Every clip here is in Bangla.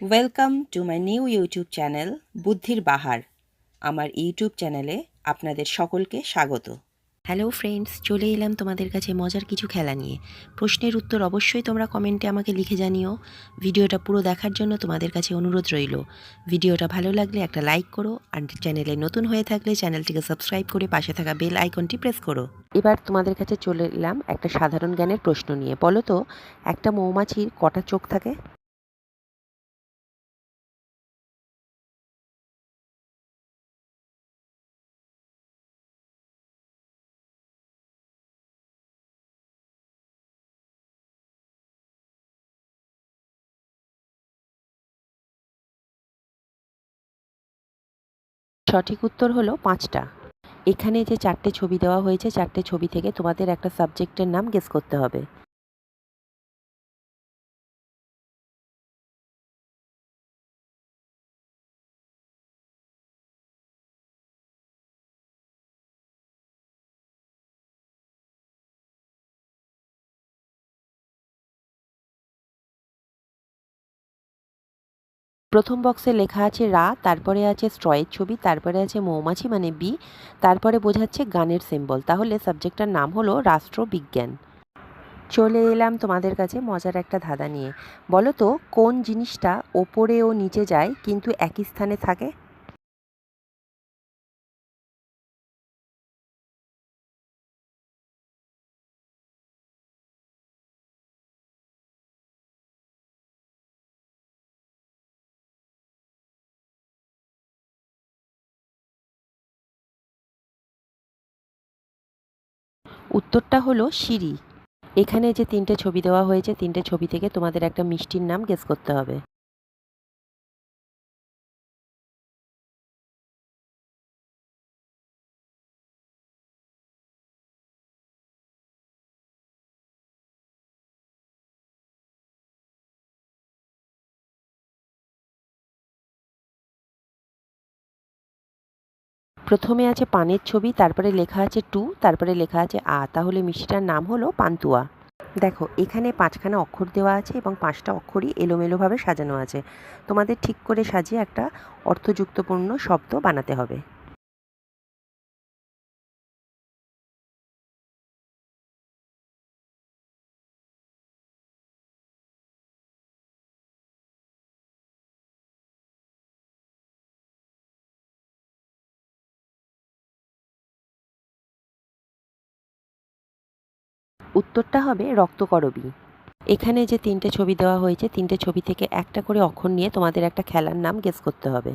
Welcome to my new YouTube channel বুদ্ধির বাহার আমার ইউটিউব চ্যানেলে আপনাদের সকলকে স্বাগত। হ্যালো ফ্রেন্ডস চলে এলাম তোমাদের কাছে মজার কিছু খেলা নিয়ে। প্রশ্নের উত্তর অবশ্যই তোমরা কমেন্টে আমাকে লিখে জানিও। ভিডিওটা পুরো দেখার জন্য তোমাদের কাছে অনুরোধ রইল। ভিডিওটা ভালো লাগলে একটা লাইক করো আর চ্যানেলে নতুন হয়ে থাকলে চ্যানেলটিকে সাবস্ক্রাইব করে পাশে থাকা বেল আইকনটি প্রেস করো। এবার তোমাদের কাছে চলে এলাম একটা সাধারণ জ্ঞানের প্রশ্ন নিয়ে। বলো তো, একটা মৌমাছির কটা চোখ থাকে? সঠিক উত্তর হলো পাঁচটা। এখানে যে চারটে ছবি দেওয়া হয়েছে, চারটে ছবি থেকে তোমাদের একটা সাবজেক্টের নাম গেস করতে হবে। প্রথম বক্সে লেখা আছে রা, তারপরে আছে স্ট্রয়ের ছবি, তারপরে আছে মৌমাছি মানে বি, তারপরে বোঝাচ্ছে গানের সিম্বল। তাহলে সাবজেক্টটার নাম হলো রাষ্ট্রবিজ্ঞান। চলে এলাম তোমাদের কাছে মজার একটা ধাঁধা নিয়ে। বলো তো, কোন জিনিসটা ওপরে ও নিচে যায়, কিন্তু একই স্থানে থাকে? উত্তরটা হলো সিঁড়ি। এখানে যে তিনটে ছবি দেওয়া হয়েছে, তিনটে ছবি থেকে তোমাদের একটা মিষ্টির নাম গেস করতে হবে। প্রথমে আছে পানের ছবি, তারপরে লেখা আছে টু, তারপরে লেখা আছে আ। তাহলে মিষ্টিটার নাম হলো পান্তুয়া। দেখো, এখানে পাঁচখানা অক্ষর দেওয়া আছে এবং পাঁচটা অক্ষরই এলোমেলোভাবে সাজানো আছে। তোমাদের ঠিক করে সাজিয়ে একটা অর্থযুক্তপূর্ণ শব্দ বানাতে হবে। উত্তরটা হবে রক্তকরবী। এখানে যে তিনটে ছবি দেওয়া হয়েছে, তিনটে ছবি থেকে একটা করে অক্ষর নিয়ে তোমাদের একটা খেলার নাম গেস করতে হবে।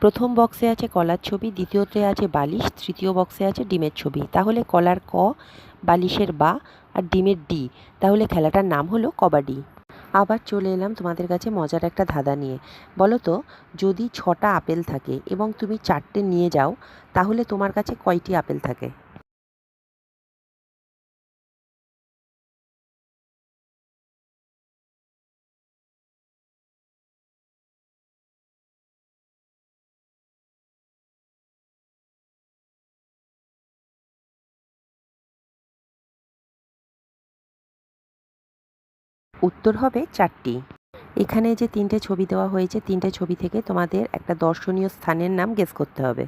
প্রথম বক্সে আছে কলার ছবি, দ্বিতীয়তে আছে বালিশ, তৃতীয় বক্সে আছে ডিমের ছবি। তাহলে কলার ক, বালিশের বা আর ডিমের ডি। তাহলে খেলাটার নাম হলো কবাডি। আবার চলে এলাম তোমাদের কাছে মজার একটা ধাঁধা নিয়ে। বলো তো, যদি ছটা আপেল থাকে এবং তুমি চারটে নিয়ে যাও, তাহলে তোমার কাছে কয়টি আপেল থাকে? উত্তর হবে চারটি। এখানে যে তিনটে ছবি দেওয়া হয়েছে, তিনটে ছবি থেকে তোমাদের একটা দর্শনীয় স্থানের নাম গেস করতে হবে।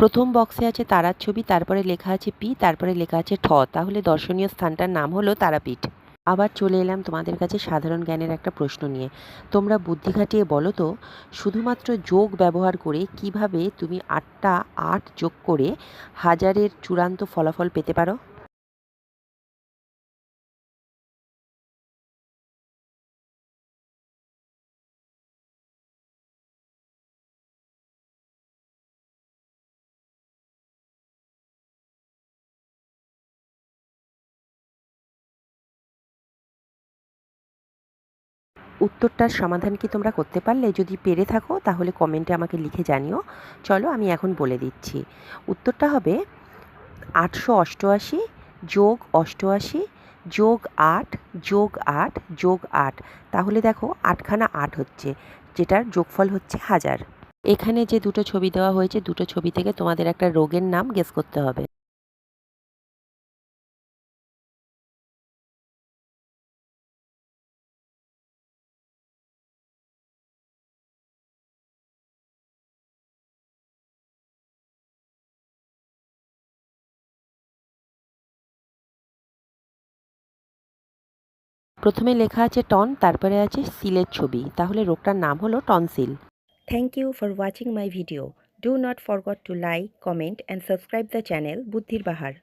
প্রথম বক্সে আছে তারার ছবি, তারপরে লেখা আছে পি, তারপরে লেখা আছে ঠ। তাহলে দর্শনীয় স্থানটার নাম হলো তারাপীঠ। আবার চলে এলাম তোমাদের কাছে সাধারণ জ্ঞানের একটা প্রশ্ন নিয়ে। তোমরা বুদ্ধি খাটিয়ে বলো তো, শুধুমাত্র যোগ ব্যবহার করে কীভাবে তুমি আটটা আট যোগ করে হাজারের চূড়ান্ত ফলাফল পেতে পারো? উত্তরটার সমাধান কি তোমরা করতে পারলে? যদি পেরে থাকো, তাহলে কমেন্টে আমাকে লিখে জানিও। চলো, আমি এখন বলে দিচ্ছি। উত্তরটা হবে আটশো অষ্টআশি যোগ অষ্টআশি যোগ আট যোগ আট যোগ আট। তাহলে দেখো, আটখানা আট হচ্ছে, যেটার যোগফল হচ্ছে হাজার। এখানে যে দুটো ছবি দেওয়া হয়েছে, দুটো ছবি থেকে তোমাদের একটা রোগের নাম গেস করতে হবে। প্রথমে লেখা আছে টন, তারপরে আছে সিলের ছবি। তাহলে রোগটার নাম হলো tonsil. Thank you for watching my video do not forgot to like comment and subscribe the channel বুদ্ধির বাহার।